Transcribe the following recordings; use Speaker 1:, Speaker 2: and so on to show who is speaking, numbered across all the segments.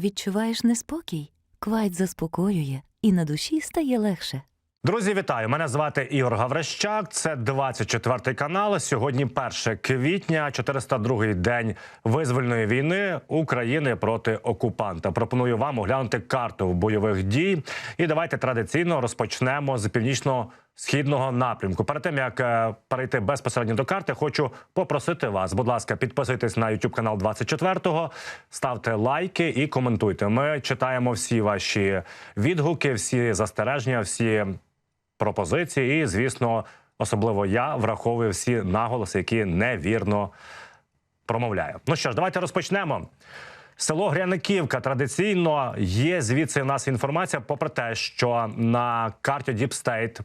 Speaker 1: Відчуваєш неспокій? Квайт заспокоює, і на душі стає легше.
Speaker 2: Друзі, вітаю! Мене звати Ігор Гаврищак. Це 24 канал. Сьогодні 1 квітня, 402-й день визвольної війни України проти окупанта. Пропоную вам оглянути карту бойових дій. І давайте традиційно розпочнемо з північно-східного напрямку. Перед тим як е, перейти безпосередньо до карти, хочу попросити вас, будь ласка, підписуйтесь на YouTube канал 24-го, ставте лайки і коментуйте. Ми читаємо всі ваші відгуки, всі застереження, всі пропозиції. І, звісно, особливо я враховую всі наголоси, які невірно промовляю. Ну що ж, давайте розпочнемо. Село Гряниківка традиційно є звідси в нас інформація, попри те, що на карті State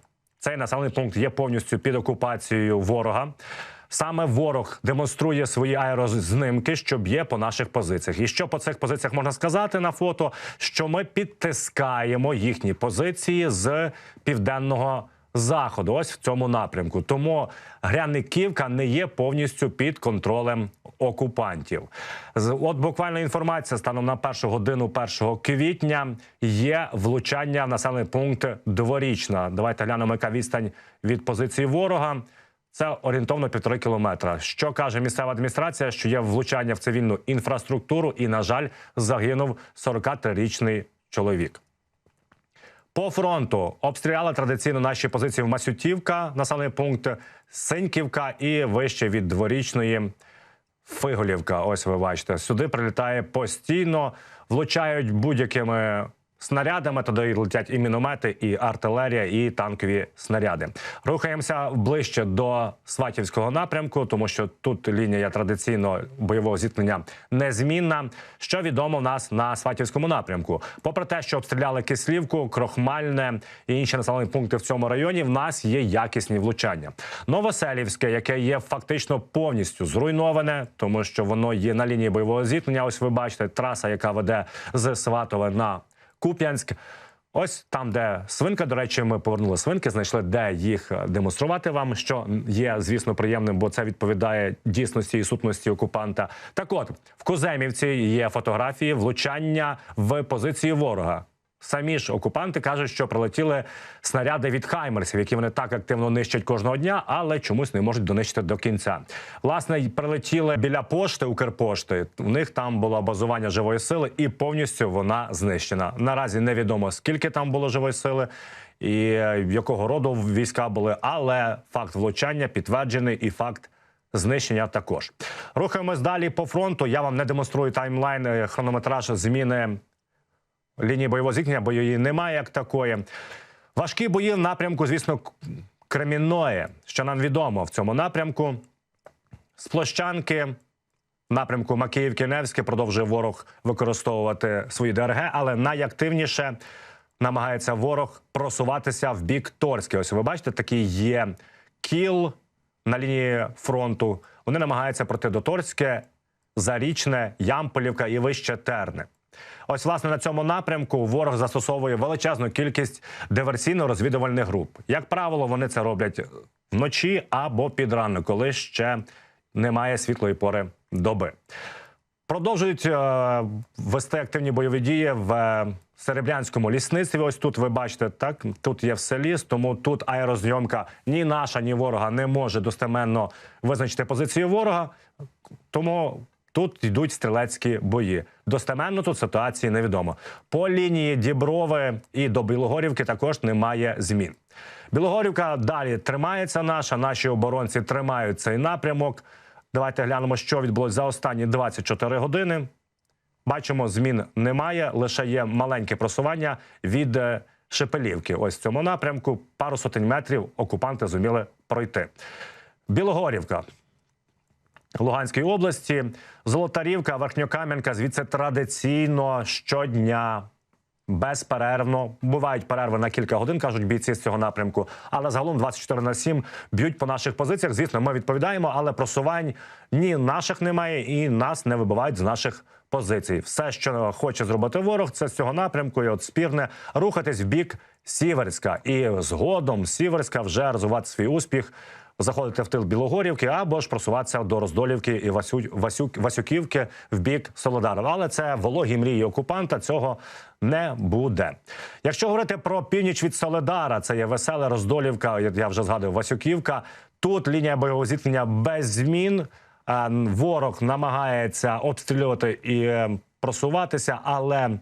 Speaker 2: цей населений пункт є повністю під окупацією ворога. Саме ворог демонструє свої аерознимки, що б'є по наших позиціях. І що по цих позиціях можна сказати на фото? Що ми підтискаємо їхні позиції з південного заходу, ось в цьому напрямку. Тому Гряниківка не є повністю під контролем окупантів. От буквально інформація станом на першу годину 1 квітня є влучання в населений пункт дворічна. Давайте глянемо, яка відстань від позиції ворога. Це орієнтовно півтори кілометра. Що каже місцева адміністрація, що є влучання в цивільну інфраструктуру, і, на жаль, загинув 43-річний чоловік. По фронту обстріляли традиційно наші позиції в Масютівка, населений пункт Синьківка і вище від дворічної Фиголівка. Ось ви бачите, сюди прилітає постійно, влучають будь-якими снарядами. Туди летять і міномети, і артилерія, і танкові снаряди. Рухаємося ближче до Сватівського напрямку, тому що тут лінія традиційно бойового зіткнення незмінна. Що відомо в нас на Сватівському напрямку? Попри те, що обстріляли Кислівку, Крохмальне і інші населені пункти в цьому районі, в нас є якісні влучання. Новоселівське, яке є фактично повністю зруйноване, тому що воно є на лінії бойового зіткнення. Ось ви бачите траса, яка веде з Сватове на Куп'янськ. Ось там, де свинка, до речі, ми повернули свинки, знайшли, де їх е, демонструвати вам, що є, звісно, приємним, бо це відповідає дійсності і сутності окупанта. Так от, в Куземівці є фотографії влучання в позиції ворога. Самі ж окупанти кажуть, що прилетіли снаряди від хаймерсів, які вони так активно нищать кожного дня, але чомусь не можуть донищити до кінця. Власне, прилетіли біля пошти Укрпошти. У них там було базування живої сили, і повністю вона знищена. Наразі невідомо скільки там було живої сили. І е, якого роду війська були, але факт влучання підтверджений і факт знищення також. Рухаємось далі по фронту. Я вам не демонструю таймлайн, е, хронометраж зміни лінії бойового зіткнення, бо її немає як такої. Важкі бої в напрямку, звісно, Кремінної, що нам відомо в цьому напрямку. З площанки в напрямку Макіївки-Невське продовжує ворог використовувати свої ДРГ, але найактивніше намагається ворог просуватися в бік Торське. Ось ви бачите, такий є кіл на лінії фронту. Вони намагаються пройти до Торське, Зарічне, Ямполівка і вище Терне. Ось, власне, на цьому напрямку ворог застосовує величезну кількість диверсійно-розвідувальних груп. Як правило, вони це роблять вночі або під ранок, коли ще немає світлої пори доби. Продовжують е, вести активні бойові дії в е, Серебрянському лісництві. Ось тут ви бачите, так тут є все ліс, тому тут аерозйомка ні наша, ні ворога не може достеменно визначити позицію ворога. Тому тут йдуть стрілецькі бої. Достеменно тут ситуації невідомо. По лінії Діброви і до Білогорівки також немає змін. Білогорівка далі тримається наша. Наші оборонці тримають цей напрямок. Давайте глянемо, що відбулося за останні 24 години. Бачимо, змін немає, лише є маленьке просування від е, Шепелівки. Ось в цьому напрямку пару сотень метрів окупанти зуміли пройти. Білогорівка. Луганської області, Золотарівка, Верхньокам'янка. Звідси традиційно щодня безперервно бувають перерви на кілька годин, кажуть бійці з цього напрямку. Але загалом 24 на 7 б'ють по наших позиціях. Звісно, ми відповідаємо, але просувань ні наших немає, і нас не вибивають з наших позицій. Все, що хоче зробити ворог, це з цього напрямку. І от спірне рухатись в бік Сіверська, і згодом Сіверська вже розвивати свій успіх заходити в тил Білогорівки або ж просуватися до Роздолівки і Васю, Васю, Васюківки в бік Солодара. Але це вологі мрії окупанта. Цього не буде. Якщо говорити про північ від Соледара, це є веселе Роздолівка. Я вже згадував Васюківка. Тут лінія бойового зіткнення без змін. Е, Ворог намагається обстрілювати і е, просуватися, але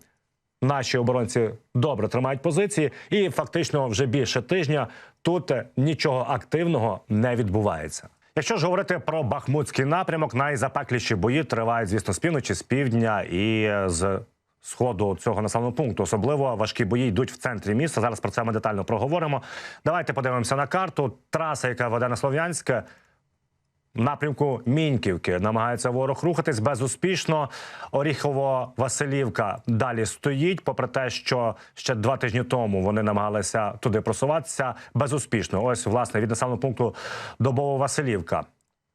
Speaker 2: наші оборонці добре тримають позиції, і фактично вже більше тижня тут нічого активного не відбувається. Якщо ж говорити про Бахмутський напрямок, найзапекліші бої тривають, звісно, з півночі, з півдня і е, з сходу цього населеного пункту. Особливо важкі бої йдуть в центрі міста. Зараз про це ми детально проговоримо. Давайте подивимося на карту. Траса, яка веде на Слов'янське, напрямку Міньківки намагається ворог рухатись безуспішно. Оріхово-Василівка далі стоїть, попри те, що ще два тижні тому вони намагалися туди просуватися безуспішно. Ось власне від населеного пункту Добово-Василівка,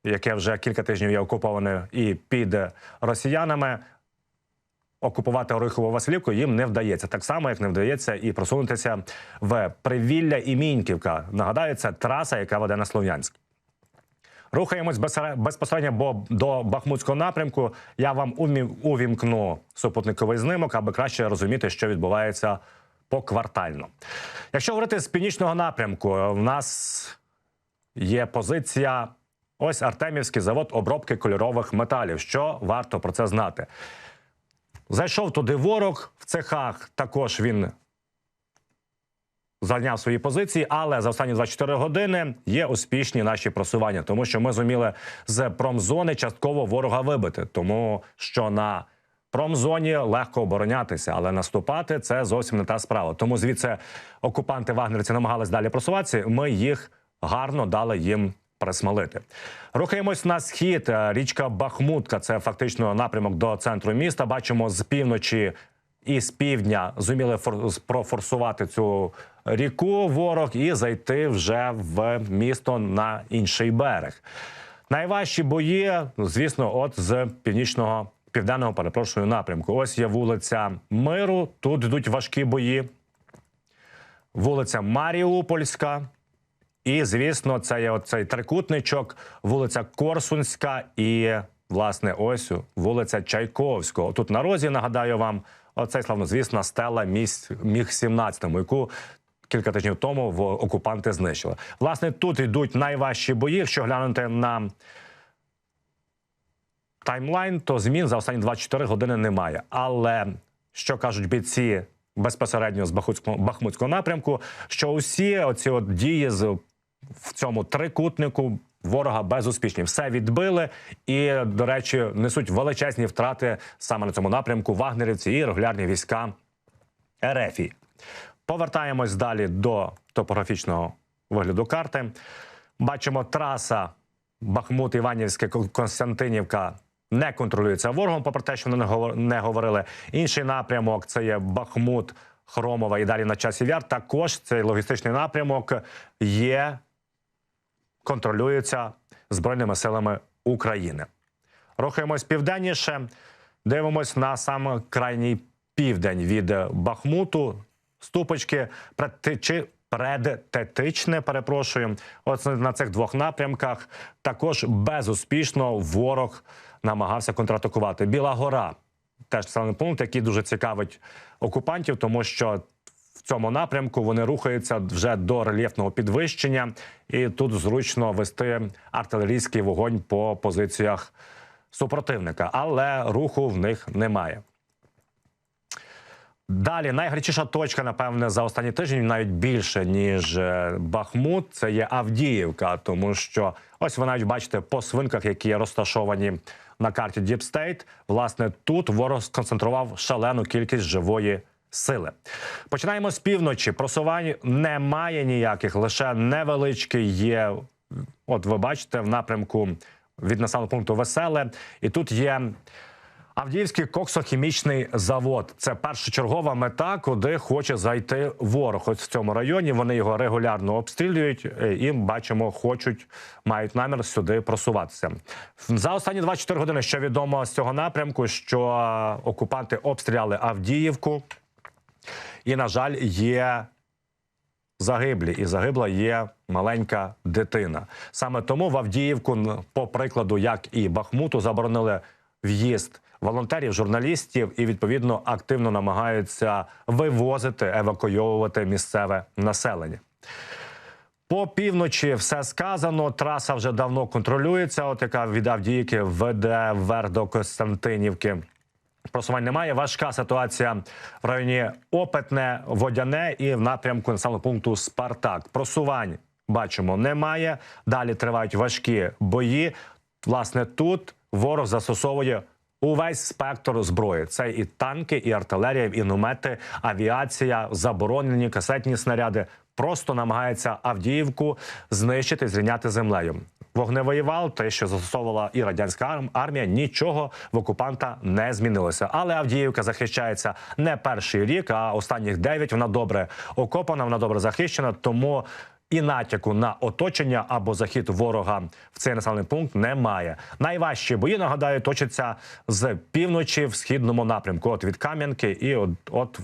Speaker 2: яке вже кілька тижнів є окуповане і під росіянами. Окупувати Орихову Василівку їм не вдається, так само як не вдається і просунутися в Привілля і Міньківка. Нагадаю, це траса, яка веде на Слов'янськ. Рухаємось безпосередньо до Бахмутського напрямку. Я вам увімкну супутниковий знимок, аби краще розуміти, що відбувається поквартально. Якщо говорити з північного напрямку, в нас є позиція. Ось Артемівський завод обробки кольорових металів. Що варто про це знати? Зайшов туди ворог в цехах. Також він зайняв свої позиції, але за останні 24 години є успішні наші просування, тому що ми зуміли з промзони частково ворога вибити, тому що на промзоні легко оборонятися, але наступати це зовсім не та справа. Тому звідси окупанти вагнерівці намагались далі просуватися. Ми їх гарно дали їм. Присмалити. Рухаємось на схід. Річка Бахмутка це фактично напрямок до центру міста. Бачимо з півночі і з півдня зуміли профорсувати цю ріку ворог і зайти вже в місто на інший берег. Найважчі бої, звісно, от з північного південного перепрошую напрямку. Ось є вулиця Миру. Тут йдуть важкі бої. Вулиця Маріупольська. І, звісно, це є оцей трикутничок, вулиця Корсунська і, власне, ось вулиця Чайковського. Тут на розі нагадаю вам оцей славнозвісна стела міг 17 яку кілька тижнів тому в окупанти знищили. Власне, тут йдуть найважчі бої. Якщо глянути на таймлайн, то змін за останні 24 години немає. Але що кажуть бійці безпосередньо з Бахмутського, Бахмутського напрямку, що усі оці от дії з в цьому трикутнику ворога безуспішні. Все відбили і, до речі, несуть величезні втрати саме на цьому напрямку вагнерівці і регулярні війська РФі. Повертаємось далі до топографічного вигляду карти. Бачимо траса Бахмут, Іванівське, Константинівка не контролюється ворогом, попри те, що вони не говор- не говорили. Інший напрямок це є Бахмут, Хромова і далі на часів яр. Також цей логістичний напрямок є контролюється збройними силами України. Рухаємось південніше, дивимось на сам крайній південь від Бахмуту. Ступочки предтечі. Предтетичне, перепрошую, от на цих двох напрямках також безуспішно ворог намагався контратакувати. Біла гора теж населений пункт, який дуже цікавить окупантів, тому що цьому напрямку вони рухаються вже до рельєфного підвищення, і тут зручно вести артилерійський вогонь по позиціях супротивника, але руху в них немає. Далі найгарячіша точка, напевне, за останні тижні, навіть більше ніж е, Бахмут. Це є Авдіївка, тому що ось ви навіть бачите по свинках, які розташовані на карті State. Власне, тут ворог сконцентрував шалену кількість живої сили. Починаємо з півночі. Просувань немає ніяких, лише невеличкий є. От ви бачите в напрямку від населеного пункту Веселе, і тут є. Авдіївський коксохімічний завод це першочергова мета, куди хоче зайти ворог. Ось в цьому районі вони його регулярно обстрілюють е, і бачимо, хочуть мають намір сюди просуватися. За останні 24 години, що відомо з цього напрямку, що е, окупанти обстріляли Авдіївку, і на жаль, є загиблі, і загибла є маленька дитина. Саме тому в Авдіївку, по прикладу, як і Бахмуту, заборонили в'їзд волонтерів, журналістів і відповідно активно намагаються вивозити, евакуйовувати місцеве населення. По півночі все сказано. Траса вже давно контролюється. От яка від Авдіївки веде вверх до Костянтинівки. Просувань немає. Важка ситуація в районі Опитне, Водяне і в напрямку населеного пункту Спартак. Просувань бачимо немає. Далі тривають важкі бої. Власне, тут ворог застосовує увесь спектр зброї. Це і танки, і артилерія, і міномети, авіація, заборонені касетні снаряди. Просто намагається Авдіївку знищити, зрівняти землею. Вогневий вал, те, що застосовувала і радянська арм- армія, нічого в окупанта не змінилося. Але Авдіївка захищається не перший рік, а останніх дев'ять. Вона добре окопана, вона добре захищена. Тому і натяку на оточення або захід ворога в цей населений пункт немає. Найважчі бої нагадаю точаться з півночі в східному напрямку. От від Кам'янки і от, от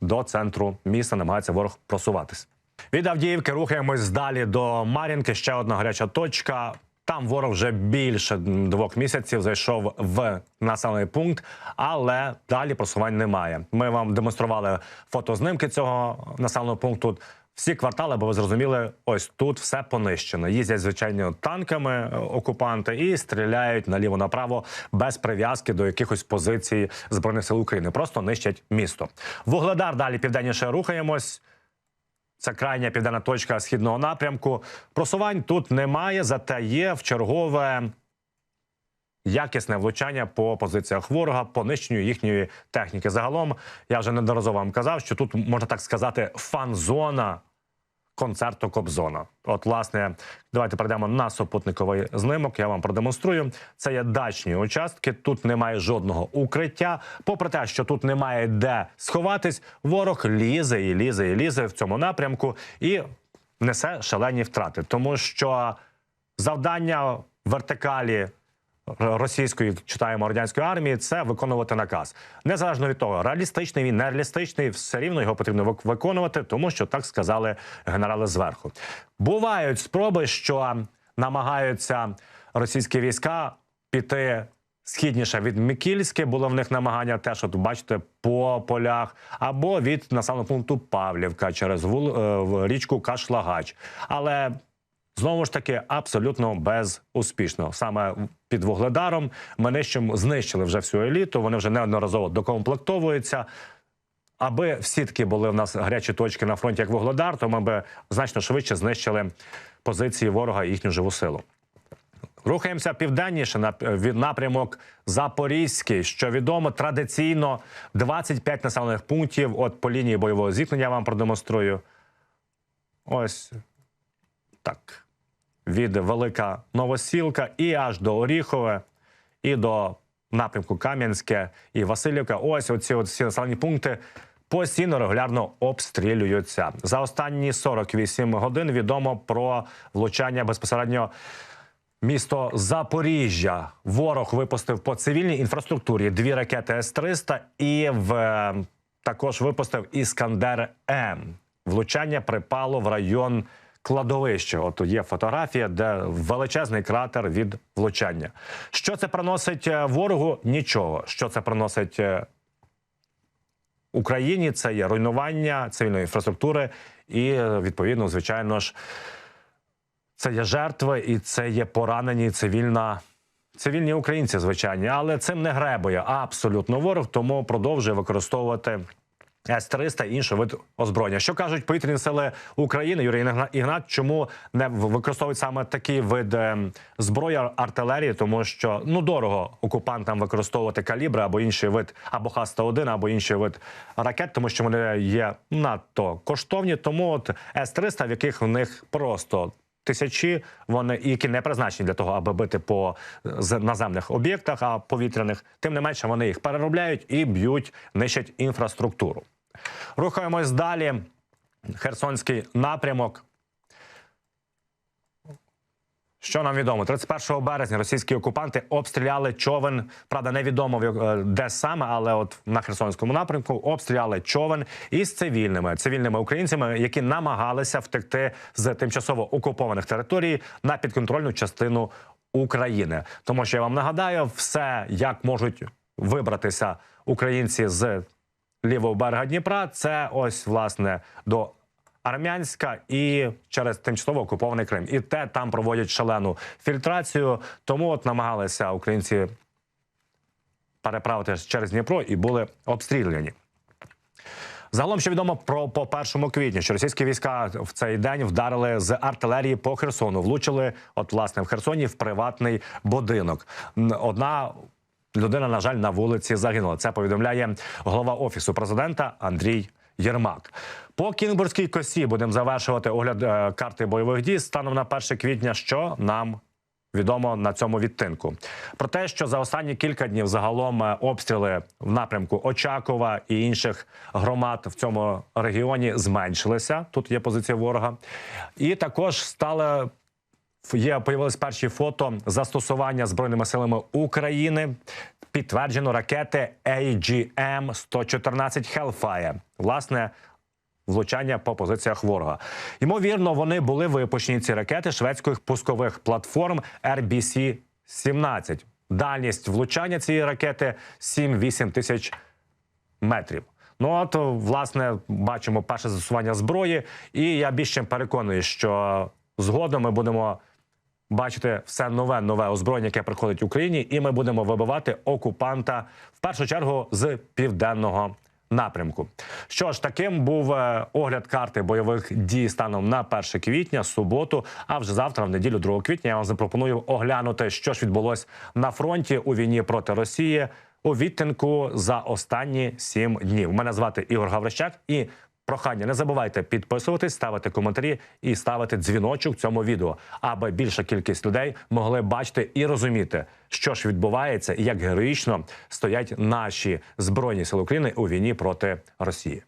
Speaker 2: до центру міста намагається ворог просуватись. Від Авдіївки рухаємось далі до Мар'їнки. Ще одна гаряча точка. Там ворог вже більше двох місяців зайшов в населений пункт, але далі просувань немає. Ми вам демонстрували фотознимки цього населеного пункту. Всі квартали, бо ви зрозуміли, ось тут все понищено. Їздять звичайно танками окупанти і стріляють наліво направо без прив'язки до якихось позицій збройних сил України. Просто нищать місто. Вугледар далі південніше рухаємось. Це крайня південна точка східного напрямку. Просувань тут немає, зате є в чергове якісне влучання по позиціях ворога, по нищенню їхньої техніки. Загалом я вже неодноразово вам казав, що тут можна так сказати фан-зона концерту Кобзона. От, власне, давайте перейдемо на супутниковий знимок. Я вам продемонструю. Це є дачні участки. Тут немає жодного укриття. Попри те, що тут немає де сховатись, ворог лізе і лізе і лізе в цьому напрямку і несе шалені втрати, тому що завдання вертикалі російської читаємо радянської армії це виконувати наказ. Незалежно від того, реалістичний він, нереалістичний, все рівно його потрібно виконувати, тому що так сказали генерали зверху. Бувають спроби, що намагаються російські війська піти. Східніше від Микільське було в них намагання теж, от бачите, по полях, або від населеного пункту Павлівка через вул, е, річку Кашлагач. Але Знову ж таки, абсолютно безуспішно. Саме під вугледаром нищимо, знищили вже всю еліту. Вони вже неодноразово докомплектовуються. Аби всі таки були в нас гарячі точки на фронті, як вугледар, то ми би значно швидше знищили позиції ворога і їхню живу силу. Рухаємося південніше на від напрямок Запорізький. Що відомо, традиційно 25 населених пунктів. От по лінії бойового зіткнення я вам продемонструю. Ось так. Від Велика Новосілка і аж до Оріхове, і до напрямку Кам'янське і Васильівка. Ось оці всі населені пункти постійно регулярно обстрілюються. За останні 48 годин відомо про влучання безпосередньо Місто Запоріжжя ворог випустив по цивільній інфраструктурі дві ракети С-300 і в також випустив Іскандер М. Влучання припало в район кладовища. От є фотографія, де величезний кратер від влучання. Що це приносить е, ворогу? Нічого. Що це приносить е, Україні? Це є руйнування цивільної інфраструктури і е, відповідно, звичайно ж. Це є жертви і це є поранені цивільна. Цивільні українці, звичайні, але цим не гребує абсолютно ворог, тому продовжує використовувати С-300 і інший вид озброєння. Що кажуть повітряні сили України, Юрій Ігна- Ігнат, чому не використовують саме такий вид ем, зброї артилерії, тому що ну дорого окупантам використовувати калібри або інший вид, або Х-101, або інший вид ракет, тому що вони є надто коштовні. Тому от С-300, в яких в них просто тисячі, вони які не призначені для того, аби бити по з- наземних об'єктах, а повітряних, тим не менше вони їх переробляють і б'ють, нищать інфраструктуру. Рухаємось далі. Херсонський напрямок. Що нам відомо, 31 березня російські окупанти обстріляли човен. Правда, невідомо е, де саме, але от на Херсонському напрямку обстріляли човен із цивільними цивільними українцями, які намагалися втекти з тимчасово окупованих територій на підконтрольну частину України. Тому що я вам нагадаю, все як можуть вибратися українці з лівого берега Дніпра, це ось власне до Армянська і через тимчасово окупований Крим. І те там проводять шалену фільтрацію. Тому от намагалися українці переправитися через Дніпро і були обстріляні. Загалом, що відомо про по першому квітню, що російські війська в цей день вдарили з артилерії по Херсону, влучили, от власне в Херсоні в приватний будинок. Одна людина, на жаль, на вулиці загинула. Це повідомляє голова офісу президента Андрій Єрмак. По Кінбурзькій косі будемо завершувати огляд е, карти бойових дій станом на 1 квітня. Що нам відомо на цьому відтинку. Про те, що за останні кілька днів загалом е, обстріли в напрямку Очакова і інших громад в цьому регіоні зменшилися. Тут є позиція ворога, і також стали. Є появились перші фото застосування збройними силами України. Підтверджено ракети AGM-114 Hellfire. Власне, влучання по позиціях ворога. Ймовірно, вони були випущені ці ракети шведських пускових платформ RBC-17. Дальність влучання цієї ракети 7-8 тисяч метрів. Ну от власне бачимо перше застосування зброї, і я більш чим що згодом ми будемо бачити все нове нове озброєння, яке приходить Україні, і ми будемо вибивати окупанта в першу чергу з південного напрямку. Що ж, таким був е, огляд карти бойових дій станом на 1 квітня, суботу. А вже завтра, в неділю, 2 квітня, я вам запропоную оглянути, що ж відбулось на фронті у війні проти Росії у відтинку за останні сім днів. Мене звати Ігор Гаврищак і. Прохання, не забувайте підписуватись, ставити коментарі і ставити дзвіночок цьому відео, аби більша кількість людей могли бачити і розуміти, що ж відбувається і як героїчно стоять наші збройні сили України у війні проти Росії.